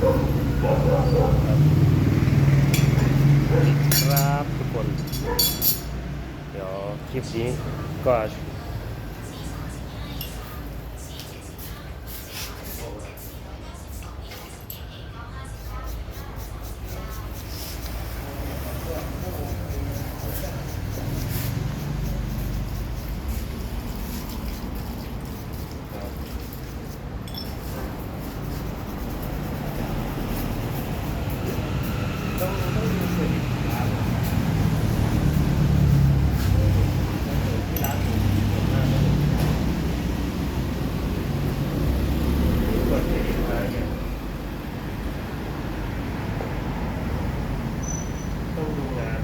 ครับทุกคน เดี๋ยวคลิปนี้ก็ ต้องต้องดูเสร็จครับที่ร้านผมผมน่าจะเปิดเพลงาเนี่ยต้องดูงาน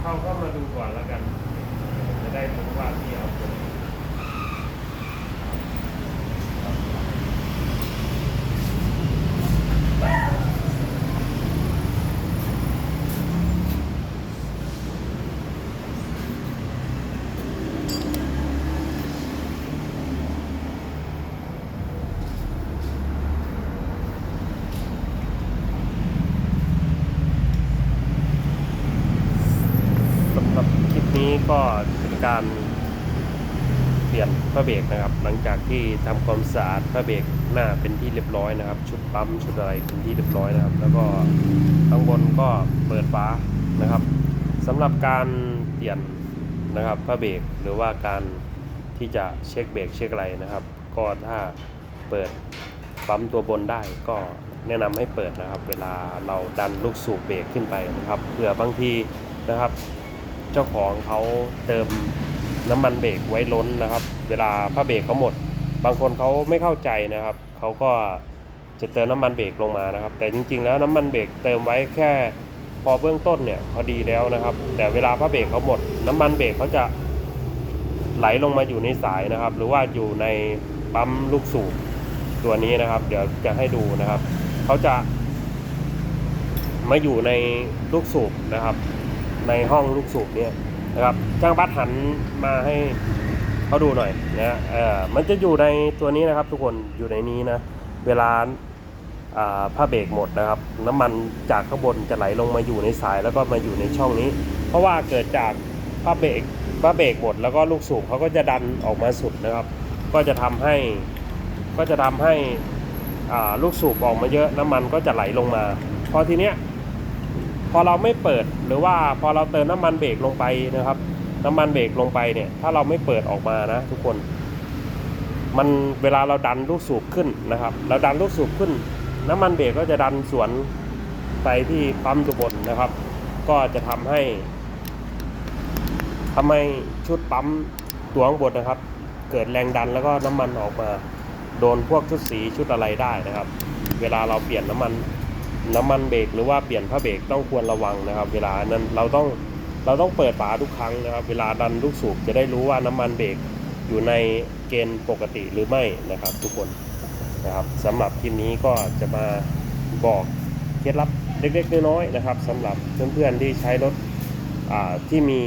เขาก็มาดูก่อนแล้วกัน จะได้รู้ว่าที่เอาตัวไหน สำหรับคลิป นี้ก็เป็นการเปลี่ยนพระเบรกนะครับ หลังจากที่ทำความสะอาดพระเบรกหน้าเป็นที่เรียบร้อยนะครับ ชุดปั๊มชุดอะไรเป็นที่เรียบร้อยนะครับ แล้วก็ข้างบนก็เปิดฝานะครับสำหรับการเปลี่ยนนะครับพระเบรกหรือว่าการที่จะเช็คเบรกเช็คอะไรนะครับ ก็ถ้าเปิดปั๊มตัวบนได้ก็แนะนำให้เปิดนะครับ เวลาเราดันลูกสูบเบรกขึ้นไปนะครับเผื่อบางทีนะครับ เจ้าของเขาเติมน้ำมันเบรกไว้ล้นนะครับ เวลาผ้าเบรกเขาหมด บางคนเขาไม่เข้าใจนะครับเขาก็จะเติมน้ำมันเบรกลงมานะครับ แต่จริง ๆ แล้วน้ำมันเบรกเติมไว้แค่พอเบื้องต้นเนี่ยพอดีแล้วนะครับ แต่เวลาผ้าเบรกเขาหมด น้ำมันเบรกเขาจะไหลลงมาอยู่ในสายนะครับ หรือว่าอยู่ในปั๊มลูกสูบตัวนี้นะครับ เดี๋ยวจะให้ดูนะครับเขาจะมาอยู่ในลูกสูบนะครับ ในห้องลูกสูบเนี่ยนะครับช่างบัสหันมาให้เขาดูหน่อยนะเออมันจะอยู่ในตัวนี้นะครับ ทุกคนอยู่ในนี้นะ เวลาผ้าเบรกหมดนะครับ น้ำมันจากข้างบนจะไหลลงมาอยู่ในสายแล้วก็มาอยู่ในช่องนี้ เพราะว่าเกิดจากผ้าเบรกผ้าเบรกหมดแล้วก็ลูกสูบเขาก็จะดันออกมาสุดนะครับ ก็จะทำให้ก็จะทำให้ลูกสูบออกมาเยอะน้ำมันก็จะไหลลงมาพอทีเนี้ย พอเราไม่เปิดหรือว่าพอเราเติมน้ำมันเบรกลงไปนะครับ น้ำมันเบรกลงไปเนี่ย ถ้าเราไม่เปิดออกมานะ ทุกคน มันเวลาเราดันลูกสูบขึ้นนะครับ เราดันลูกสูบขึ้น น้ำมันเบรกก็จะดันสวนไปที่ปั๊มตัวบนนะครับ ก็จะทำให้ทำให้ชุดปั๊มตัวข้างบนนะครับ เกิดแรงดันแล้วก็น้ำมันออกมา โดนพวกชุดสีชุดอะไรได้นะครับ เวลาเราเปลี่ยนน้ำมัน น้ำมันเบรกหรือว่าเปลี่ยนผ้าเบรกต้องควรระวังนะครับ เวลานั้นเราต้องเราต้องเปิดฝาทุกครั้งนะครับ เวลาดันลูกสูบจะได้รู้ว่าน้ำมันเบรกอยู่ในเกณฑ์ปกติหรือไม่นะครับ ทุกคนนะครับสำหรับคลิปนี้ก็จะมาบอกเคล็ดลับเล็กๆน้อยๆนะครับสำหรับเพื่อนๆที่ใช้รถที่มี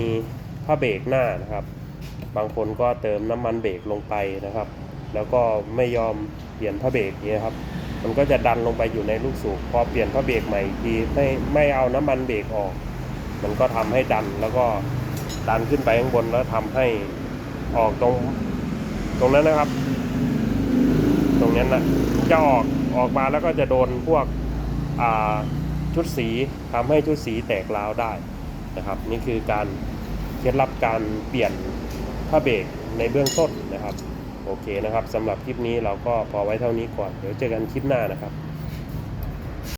ผ้าเบรกหน้านะครับ บางคนก็เติมน้ำมันเบรกลงไปนะครับ แล้วก็ไม่ยอมเปลี่ยนผ้าเบรกนี่ครับ มันก็จะดันลงไปอยู่ในลูกสูบพอเปลี่ยนผ้าเบรกใหม่อีกทีไม่ไม่เอาน้ำมันเบรกออก มันก็ทำให้ดันแล้วก็ดันขึ้นไปข้างบนแล้วทำให้ออกตรงตรงนั้นนะครับ ตรงนั้นนะจะออกออกมาแล้วก็จะโดนพวกอ่าชุดสีทำให้ชุดสีแตกร้าวได้นะครับ นี่คือการเคล็ดลับการเปลี่ยนผ้าเบรกในเบื้องต้นนะครับ โอเคนะครับสำหรับคลิปนี้เราก็พอไว้เท่านี้ก่อน เดี๋ยวเจอกันคลิปหน้านะครับ